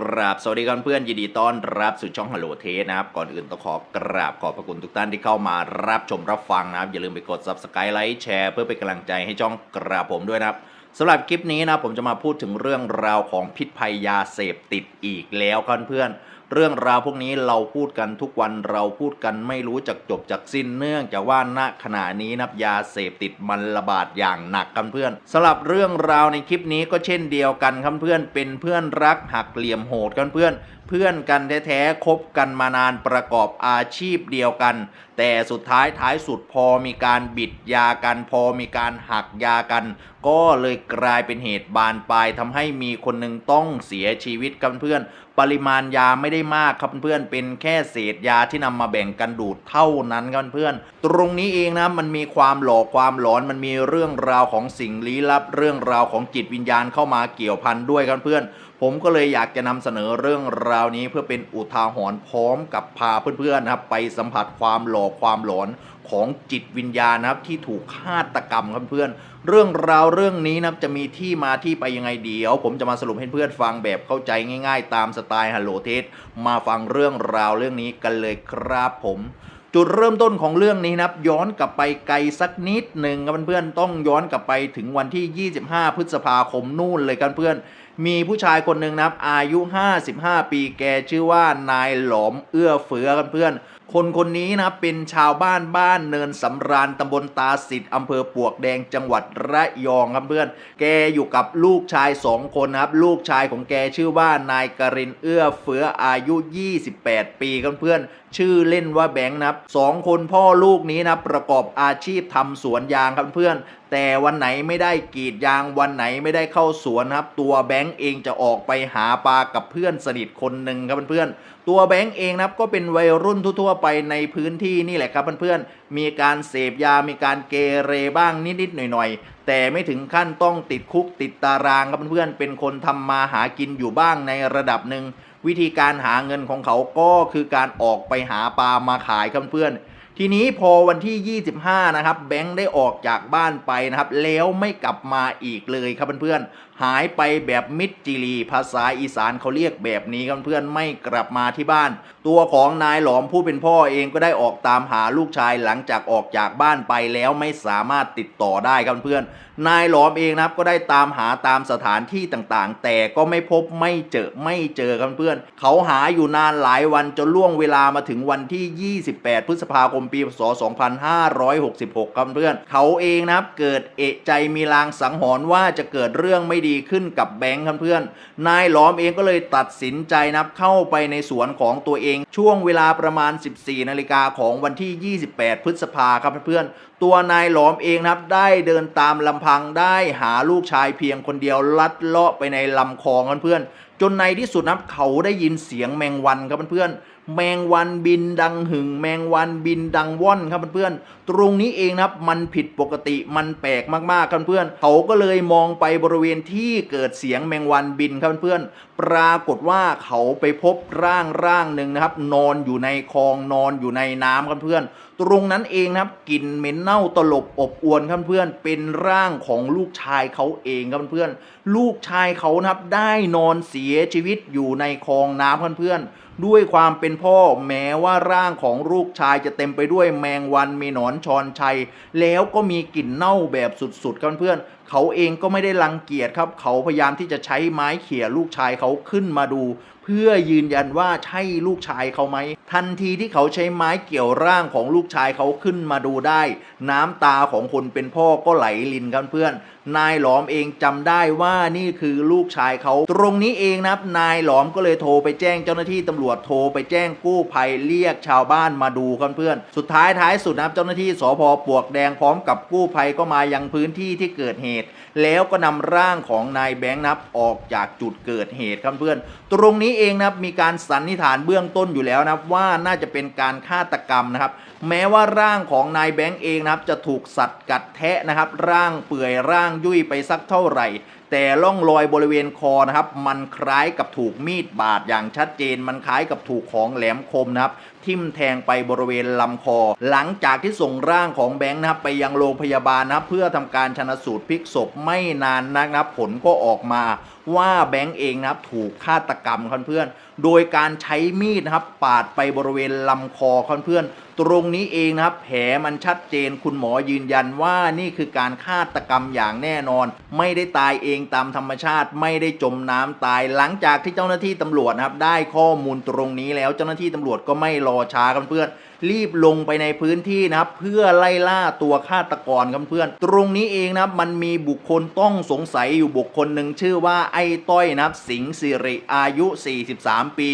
กราบสวัสดีกันเพื่อนยินดีต้อนรับสู่ช่องฮัลโหลเทสนะครับ ก่อนอื่นต้องขอกราบขอบพระคุณทุกท่านที่เข้ามารับชมรับฟังนะครับ อย่าลืมไปกด subscribe ไลค์แชร์เพื่อเป็นกำลังใจให้ช่องกราบผมด้วยนะครับสำหรับคลิปนี้นะผมจะมาพูดถึงเรื่องราวของพิษภัยยาเสพติดอีกแล้วครับเพื่อน เรื่องราวพวกนี้เราพูดกันทุกวันเราพูดกันไม่รู้จักจบจากสิ้นเนื่องจากว่าณขณะนี้นับยาเสพติดมันระบาดอย่างหนักกันเพื่อนสำหรับเรื่องราวในคลิปนี้ก็เช่นเดียวกันครับเพื่อนเป็นเพื่อนรักหักเหลี่ยมโหดกันเพื่อน เพื่อนกันแท้ๆคบกันมานานประกอบอาชีพเดียวกัน แต่สุดท้ายท้ายสุดพอมีการบิดยากัน พอมีการหักยากัน ก็เลยกลายเป็นเหตุบานปลายทำให้มีคนหนึ่งต้องเสียชีวิตกันเพื่อน ปริมาณยาไม่ได้มากครับเพื่อนเป็นแค่เศษยาที่นำมาแบ่งกันดูดเท่านั้นครับเพื่อน ตรงนี้เองนะมันมีความหลอกความหลอนมันมีเรื่องราวของสิ่งลี้ลับ เรื่องราวของจิตวิญญาณเข้ามาเกี่ยวพันด้วยครับเพื่อน ผมก็เลยอยากจะนำเสนอเรื่องราวนี้เพื่อเป็นอุทาหรณ์พร้อมกับพาเพื่อนๆนะครับ ไปสัมผัสความหลอกความหลอนของจิตวิญญาณนะครับ ที่ถูกฆาตกรรมครับเพื่อนเรื่องราวเรื่องนี้นะครับจะมีที่มาที่ไปยังไงเดี๋ยว ผมจะมาสรุปให้เพื่อนฟังแบบเข้าใจง่าย ๆ ตามสไตล์ฮัลโหลเทสมาฟังเรื่องราวเรื่องนี้กันเลยครับผมจุดเริ่มต้นของเรื่องนี้นะครับ ย้อนกลับไปไกลสักนิดหนึ่งครับเพื่อนๆต้องย้อนกลับไปถึงวันที่ 25 พฤษภาคมนู่นเลยกันเพื่อน มีผู้ชายคนหนึ่งนะครับ อายุ 55 ปีแกชื่อว่านายหลอมเอื้อเฟือกันเพื่อน คนคนนี้นะเป็นชาวบ้านบ้านเนินสำราญตำบลตาสิทธิ์อำเภอปวกแดงจังหวัดระยองครับเพื่อน แกอยู่กับลูกชายสองคนนะครับ ลูกชายของแกชื่อว่านายกรินเอื้อเฟื้ออายุ 28 ปีครับเพื่อน ชื่อเล่นว่าแบงค์นะครับสองคนพ่อลูกนี้นะประกอบอาชีพทำสวนยางครับเพื่อนแต่วันไหนไม่ได้กรีดยางวันไหนไม่ได้เข้าสวนครับ ตัวแบงค์เองจะออกไปหาปลากับเพื่อนสนิทคนหนึ่งครับเพื่อนตัวแบงค์เองนะครับก็เป็นวัยรุ่นทั่วๆไปในพื้นที่นี่แหละครับเพื่อนๆมีการเสพยา มีการเกเรบ้างนิดๆหน่อยๆ แต่ไม่ถึงขั้นต้องติดคุกติดตารางครับเพื่อนๆเป็นคนทำมาหากินอยู่บ้างในระดับหนึ่ง วิธีการหาเงินของเขาก็คือการออกไปหาปลามาขายครับเพื่อนทีนี้พอวันที่ 25 นะครับ แบงค์ได้ออกจากบ้านไปนะครับ แล้วไม่กลับมาอีกเลยครับเพื่อน หายไปแบบมิดจิรีภาษาอีสานเขาเรียกแบบนี้ครับเพื่อนไม่กลับมาที่บ้าน ตัวของนายหลอมผู้เป็นพ่อเองก็ได้ออกตามหาลูกชายหลังจากออกจากบ้านไปแล้วไม่สามารถติดต่อได้ครับเพื่อน นายหลอมเองนะครับก็ได้ตามหาตามสถานที่ต่างๆ แต่ก็ไม่พบไม่เจอไม่เจอครับเพื่อน เขาหาอยู่นานหลายวันจนล่วงเวลามาถึงวันที่ 28 พฤษภาคมปีพศ 2566ครับเพื่อน เขาเองนะครับเกิดเอะใจมีลางสังหรณ์ว่าจะเกิดเรื่องไม่ดีขึ้นกับแบงค์ครับเพื่อน นายหลอมเองก็เลยตัดสินใจนับเข้าไปในสวนของตัวเอง ช่วงเวลาประมาณ 14 นาฬิกาของวันที่ 28 พฤษภาครับเพื่อนตัวนายหลอมเองนะครับได้เดินตามลำพังได้หาลูกชายเพียงคนเดียวลัดเลาะไปในลำคลองเพื่อน จนในที่สุดนับเขาได้ยินเสียงแมงวันครับเพื่อนแมงวันบินดังหึง แมงวันบินดังว่อนครับเพื่อนๆตรงนี้เองนะครับมันผิดปกติมันแปลกมากๆครับเพื่อนเขาก็เลยมองไปบริเวณที่เกิดเสียงแมงวันบินครับเพื่อนปรากฏว่าเขาไปพบร่างร่างหนึ่งนะครับ นอนอยู่ในคลองนอนอยู่ในน้ำครับเพื่อนตรงนั้นเองนะครับกลิ่นเหม็นเน่าตลบอบอวนครับเพื่อนเป็นร่างของลูกชายเขาเองครับเพื่อนลูกชายเขานะครับได้นอนเสียชีวิตอยู่ในคลองน้ำครับเพื่อน ด้วยความเป็นพ่อแม้ว่าร่างของลูกชายจะเต็มไปด้วยแมงวันมีหนอนชอนชัย แล้วก็มีกลิ่นเน่าแบบสุดๆครับเพื่อน เขาเองก็ไม่ได้รังเกียจครับ เขาพยายามที่จะใช้ไม้เขี่ยลูกชายเขาขึ้นมาดู เพื่อยืนยันว่าใช่ลูกชายเขาไหม ทันทีที่เขาใช้ไม้เกี่ยวร่างของลูกชายเขาขึ้นมาดูได้ น้ำตาของคนเป็นพ่อก็ไหลลินกันเพื่อน นายหลอมเองจำได้ว่านี่คือลูกชายเขา ตรงนี้เองนะครับ นายหลอมก็เลยโทรไปแจ้งเจ้าหน้าที่ตำรวจโทรไปแจ้งกู้ภัยเรียกชาวบ้านมาดูกันเพื่อน สุดท้ายท้ายสุดนะครับเจ้าหน้าที่สพปวกแดงพร้อมกับกู้ภัยก็มายังพื้นที่ที่เกิดเหตุแล้วก็นำร่างของนายแบงค์นับออกจากจุดเกิดเหตุครับเพื่อน ตรงนี้เองนะครับมีการสันนิษฐานเบื้องต้นอยู่แล้วนะว่าน่าจะเป็นการฆาตกรรมนะครับ แม้ว่าร่างของนายแบงค์เองนะครับจะถูกสัตว์กัดแทะนะครับ ร่างเปื่อยร่างยุ่ยไปสักเท่าไหร่ แต่ร่องรอยบริเวณคอนะครับ มันคล้ายกับถูกมีดบาดอย่างชัดเจน มันคล้ายกับถูกของแหลมคมนะครับ ทิ่มแทงไปบริเวณลำคอ หลังจากที่ส่งร่างของแบงค์นะครับไปยังโรงพยาบาลนะครับเพื่อทำการชนสูตรพลิกศพไม่นานนักนะครับผลก็ออกมาว่าแบงค์เองนะครับถูกฆาตกรรมครับเพื่อนโดยการใช้มีดนะครับปาดไปบริเวณลำคอครับเพื่อนตรงนี้เองนะครับแผลมันชัดเจนคุณหมอยืนยันว่านี่คือการฆาตกรรมอย่างแน่นอน ไม่ได้ตายเองตามธรรมชาติ ไม่ได้จมน้ำตายหลังจากที่เจ้าหน้าที่ตำรวจนะครับได้ข้อมูลตรงนี้แล้วเจ้าหน้าที่ตำรวจก็ไม่รอช้ากันเพื่อน รีบลงไปในพื้นที่นะครับเพื่อไล่ล่าตัวฆาตกรครับเพื่อน ตรงนี้เองนะครับมันมีบุคคลต้องสงสัยอยู่บุคคลหนึ่งชื่อว่าไอ้ต้อยนะครับสิงสิริอายุ 43 ปี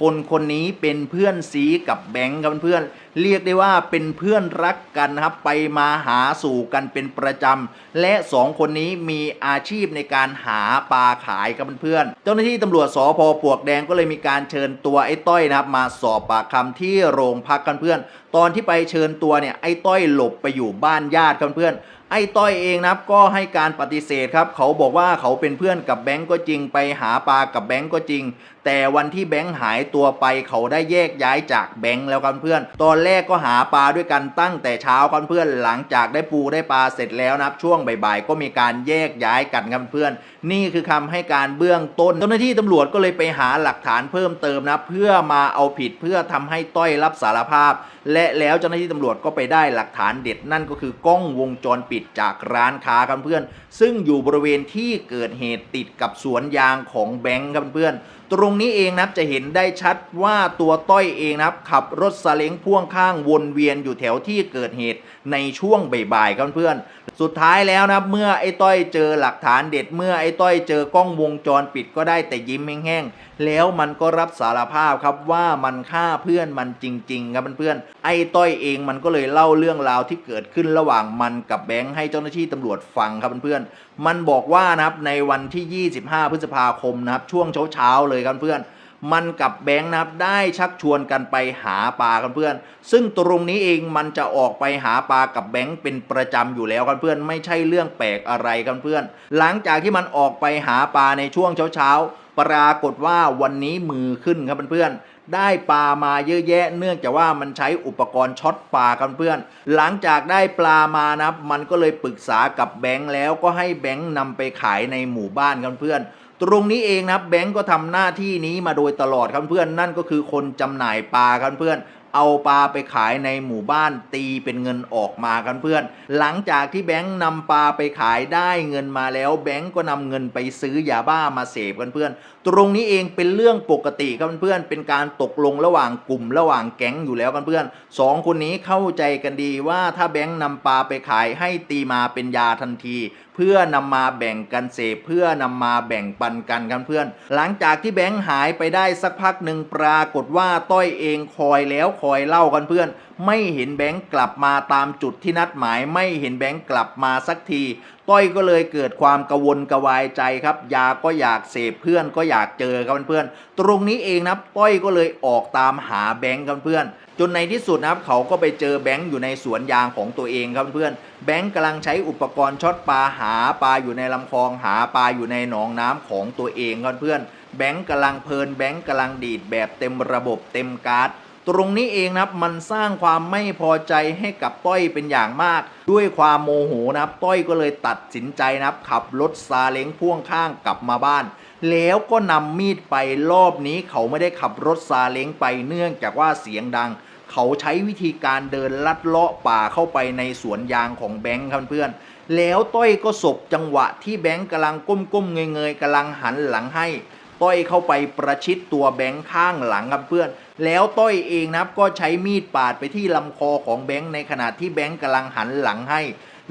คนคนนี้เป็นเพื่อนซีกับแบงค์ครับเพื่อน เรียกได้ว่าเป็นเพื่อนรักกันนะครับไปมาหาสู่กันเป็นประจำ และสองคนนี้มีอาชีพในการหาปลาขายครับเพื่อนเจ้าหน้าที่ตำรวจสพปวกแดงก็เลยมีการเชิญตัวไอ้ต้อยนะครับ มาสอบปากคำที่โรงพักกันเพื่อน ตอนที่ไปเชิญตัวเนี่ยไอ้ต้อยหลบไปอยู่บ้านญาติกันเพื่อนไอ้ต้อยเองนะครับก็ให้การปฏิเสธครับ เขาบอกว่าเขาเป็นเพื่อนกับแบงก์ก็จริงไปหาปลากับแบงก์ก็จริง แต่วันที่แบงค์หายตัวไปเขาได้แยกย้ายจากแบงค์แล้วครับเพื่อน ตอนแรกก็หาปลาด้วยกันตั้งแต่เช้าครับเพื่อนหลังจากได้ปูได้ปลาเสร็จแล้วนะครับช่วงบ่ายๆก็มีการแยกย้ายกันครับเพื่อน นี่คือคำให้การเบื้องต้นเจ้าหน้าที่ตำรวจก็เลยไปหาหลักฐานเพิ่มเติมนะเพื่อมาเอาผิดเพื่อทำให้ต้อยรับสารภาพ และแล้วเจ้าหน้าที่ตำรวจก็ไปได้หลักฐานเด็ดนั่นก็คือกล้องวงจรปิดจากร้านค้าครับเพื่อน ซึ่งอยู่บริเวณที่เกิดเหตุติดกับสวนยางของแบงค์ครับเพื่อนตรงนี้เองนะครับจะเห็นได้ชัดว่าตัวต้อยเองนะครับขับรถซาเล้งพ่วงข้างวนเวียนอยู่แถวที่เกิดเหตุในช่วงบ่ายๆครับเพื่อนสุดท้ายแล้วนะครับเมื่อไอ้ต้อยเจอหลักฐานเด็ดเมื่อไอ้ต้อยเจอกล้องวงจรปิดก็ได้แต่ยิ้มแห้งๆแล้วมันก็รับสารภาพครับว่ามันฆ่าเพื่อนมันจริง ๆ ครับเพื่อนๆไอ้ต้อยเองมันก็เลยเล่าเรื่องราวที่เกิดขึ้นระหว่างมันกับแบงค์ให้เจ้าหน้าที่ตำรวจฟังครับเพื่อนๆมันบอกว่านะครับในวันที่ 25 พฤษภาคมนะครับช่วงเช้าๆเลยครับเพื่อน มันกับแบงค์นะครับได้ชักชวนกันไปหาปลากันเพื่อน ซึ่งตรงนี้เองมันจะออกไปหาปลากับแบงค์เป็นประจำอยู่แล้วกันเพื่อน ไม่ใช่เรื่องแปลกอะไรกันเพื่อน หลังจากที่มันออกไปหาปลาในช่วงเช้าๆ ปรากฏว่าวันนี้มือขึ้นครับเพื่อนได้ปลามาเยอะแยะ เนื่องจากว่ามันใช้อุปกรณ์ช็อตปลากันเพื่อน หลังจากได้ปลามานะครับ มันก็เลยปรึกษากับแบงค์แล้วก็ให้แบงค์นำไปขายในหมู่บ้านกันเพื่อน ตรงนี้เองนะครับแบงก์ก็ทำหน้าที่นี้มาโดยตลอดครับเพื่อนนั่นก็คือคนจำหน่ายปลาครับเพื่อนเอาปลาไปขายในหมู่บ้านตีเป็นเงินออกมากันเพื่อน หลังจากที่แบงค์นำปลาไปขายได้เงินมาแล้ว แบงก์ก็นำเงินไปซื้อยาบ้ามาเสพกันเพื่อน ตรงนี้เองเป็นเรื่องปกติครับเพื่อน เป็นการตกลงระหว่างกลุ่มระหว่างแก๊งอยู่แล้วกันเพื่อนสองคนนี้เข้าใจกันดีว่าถ้าแบงค์นำปลาไปขายให้ตีมาเป็นยาทันทีเพื่อนำมาแบ่งกันเสพเพื่อนำมาแบ่งปันกันกันเพื่อน หลังจากที่แบงค์หายไปได้สักพักหนึ่งปรากฏว่าต้อยเองคอยแล้วคอยเล่ากันเพื่อนไม่เห็นแบงค์กลับมาตามจุดที่นัดหมาย ไม่เห็นแบงค์กลับมาสักที ต้อยก็เลยเกิดความกระวนกระวายใจครับ ยาก็อยากเสพเพื่อนก็อยากเจอครับเพื่อนตรงนี้เองนะต้อยก็เลยออกตามหาแบงค์ครับเพื่อนจนในที่สุดนะครับเขาก็ไปเจอแบงค์อยู่ในสวนยางของตัวเองครับเพื่อนแบงค์กำลังใช้อุปกรณ์ช็อตปลาหาปลาอยู่ในลำคลองหาปลาอยู่ในหนองน้ำของตัวเองครับเพื่อนแบงค์กำลังเพลินแบงค์กำลังดีดแบบเต็มระบบเต็มการ์ด ตรงนี้เองนะครับมันสร้างความไม่พอใจให้กับต้อยเป็นอย่างมาก ด้วยความโมโหนะครับต้อยก็เลยตัดสินใจนะครับ ขับรถซาเล้งพ่วงข้างกลับมาบ้าน แล้วก็นำมีดไปรอบนี้เขาไม่ได้ขับรถซาเล้งไปเนื่องจากว่าเสียงดัง เขาใช้วิธีการเดินลัดเลาะป่าเข้าไปในสวนยางของแบงค์ครับเพื่อนแล้วต้อยก็สบจังหวะที่แบงค์กำลังก้มๆเงยๆกำลังหันหลังให้ ต้อยเข้าไปประชิดตัวแบงค์ข้างหลังครับเพื่อน แล้วต้อยเองนะครับก็ใช้มีดปาดไปที่ลำคอของแบงค์ในขณะที่แบงค์กำลังหันหลังให้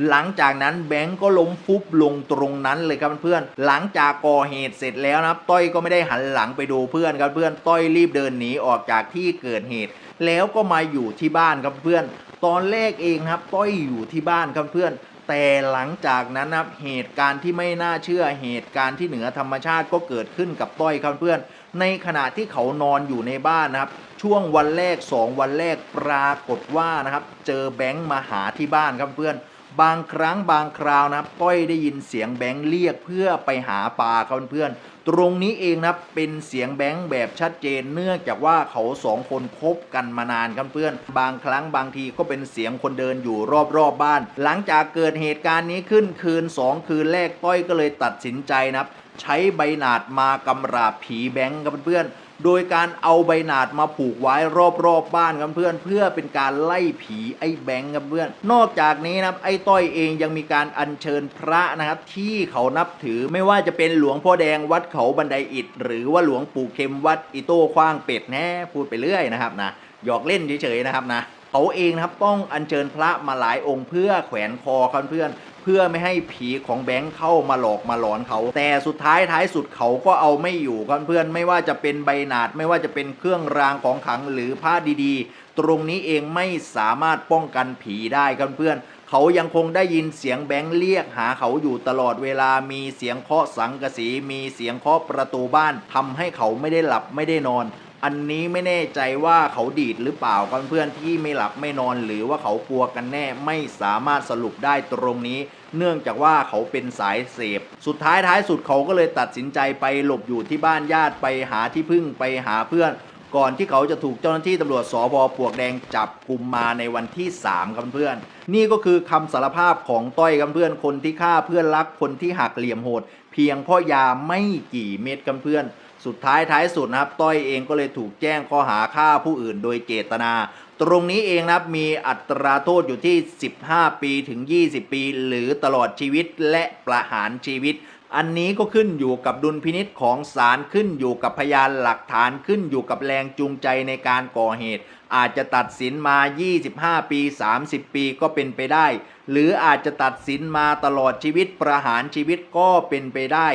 หลังจากนั้นแบงค์ก็ล้มฟุบลงตรงนั้นเลยครับเพื่อน หลังจากก่อเหตุเสร็จแล้วนะครับ ต้อยก็ไม่ได้หันหลังไปดูเพื่อนครับเพื่อน ต้อยรีบเดินหนีออกจากที่เกิดเหตุ แล้วก็มาอยู่ที่บ้านครับเพื่อน ตอนแรกเองครับ ต้อยอยู่ที่บ้านครับเพื่อน แต่หลังจากนั้นนะครับเหตุการณ์ที่ไม่น่าเชื่อเหตุการณ์ที่เหนือธรรมชาติก็เกิดขึ้นกับต้อยครับเพื่อน ในขณะที่เขานอนอยู่ในบ้านนะครับ ช่วงวันแรก 2 วันแรกปรากฏว่านะครับ เจอแบงค์มาหาที่บ้านครับเพื่อน บางครั้งบางคราวนะครับต้อยได้ยินเสียงแบงค์เรียกเพื่อไปหาปลาครับเพื่อนตรงนี้เองนะเป็นเสียงแบงค์แบบชัดเจนเนื่องจากว่าเขาสองคนคบกันมานานครับเพื่อน บางครั้งบางทีก็เป็นเสียงคนเดินอยู่รอบๆบบ้าน หลังจากเกิดเหตุการณ์นี้ขึ้นคืน 2 คืนแรกต้อยก็เลยตัดสินใจนะครับใช้ใบหนาดมากำราบผีแบงค์ครับเพื่อน โดยการเอาใบหนาดมาผูกไว้รอบๆบบ้านครับเพื่อนเพื่อเป็นการไล่ผีไอ้แบงค์ครับเพื่อน นอกจากนี้นะครับไอ้ต้อยเองยังมีการอัญเชิญพระนะครับที่เขานับถือไม่ว่าจะเป็นหลวงพ่อแดงวัดเขาบันไดอิฐหรือว่าหลวงปู่เข็มวัดอิโต้คว้างเป็ดแน่พูดไปเรื่อยนะครับนะหยอกเล่นเฉยๆนะครับนะ เขาเองนะครับต้องอัญเชิญพระมาหลายองค์เพื่อแขวนคอครับเพื่อนเพื่อไม่ให้ผีของแบงค์เข้ามาหลอกมาหลอนเขา แต่สุดท้ายท้ายสุดเขาก็เอาไม่อยู่ครับเพื่อนไม่ว่าจะเป็นใบหนาด ไม่ว่าจะเป็นเครื่องรางของขลังหรือผ้าดีๆ ตรงนี้เองไม่สามารถป้องกันผีได้ครับเพื่อนเขายังคงได้ยินเสียงแบงค์เรียกหาเขาอยู่ตลอดเวลามีเสียงเคาะสังกะสี มีเสียงเคาะประตูบ้านทำให้เขาไม่ได้หลับไม่ได้นอน อันนี้ไม่แน่ใจว่าเขาดีดหรือเปล่าครับเพื่อนที่ไม่หลับไม่นอนหรือว่าเขากลัวกันแน่ไม่สามารถสรุปได้ตรงนี้ เนื่องจากว่าเขาเป็นสายเสพ สุดท้ายท้ายสุดเขาก็เลยตัดสินใจไปหลบอยู่ที่บ้านญาติไปหาที่พึ่งไปหาเพื่อน ก่อนที่เขาจะถูกเจ้าหน้าที่ตำรวจสพปวกแดงจับกลุ่มมาในวันที่3ครับเพื่อนนี่ก็คือคำสารภาพของต้อยครับเพื่อนคนที่ฆ่าเพื่อนรักคนที่หักเหลี่ยมโหด เพียงเพ่อยาไม่กี่เม็ดครับเพื่อน สุดท้ายท้ายสุดนะครับ ต้อยเองก็เลยถูกแจ้งข้อหาฆ่าผู้อื่นโดยเจตนา ตรงนี้เองนะครับมีอัตราโทษอยู่ที่ 15 ปีถึง 20 ปี หรือตลอดชีวิตและประหารชีวิต อันนี้ก็ขึ้นอยู่กับดุลพินิษของศาลขึ้นอยู่กับพยานหลักฐานขึ้นอยู่กับแรงจูงใจในการก่อเหตุ อาจจะตัดสินมา 25 ปี 30 ปีก็เป็นไปได้ หรืออาจจะตัดสินมาตลอดชีวิตประหารชีวิตก็เป็นไปได้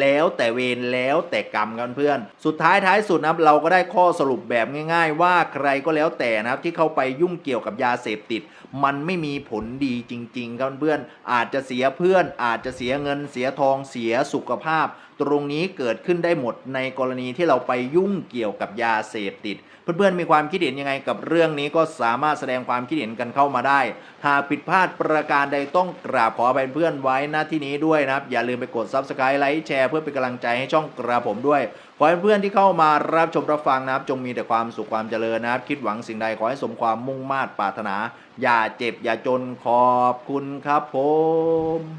แล้วแต่เวรแล้วแต่กรรมกันเพื่อน สุดท้ายท้ายสุดนะครับเราก็ได้ข้อสรุปแบบง่าย ๆ ว่าใครก็แล้วแต่นะครับที่เข้าไปยุ่งเกี่ยวกับยาเสพติด มันไม่มีผลดีจริงๆครับเพื่อนอาจจะเสียเพื่อนอาจจะเสียเงินเสียทองเสียสุขภาพตรงนี้เกิดขึ้นได้หมดในกรณีที่เราไปยุ่งเกี่ยวกับยาเสพติด เพื่อนๆมีความคิดเห็นยังไงกับเรื่องนี้ก็สามารถแสดงความคิดเห็นกันเข้ามาได้ หากผิดพลาดประการใดต้องกราบขออภัยเพื่อนไว้หน้าที่นี้ด้วยนะครับ อย่าลืมไปกด subscribe ไลค์แชร์เพื่อเป็นกำลังใจให้ช่องกระผมด้วยขอให้เพื่อนที่เข้ามารับชมรับฟังนะครับ จงมีแต่ความสุขความเจริญนะครับ คิดหวังสิ่งใดขอให้สมความมุ่งมา่ปรารถนา อย่าเจ็บอย่าจนขอบคุณครับผม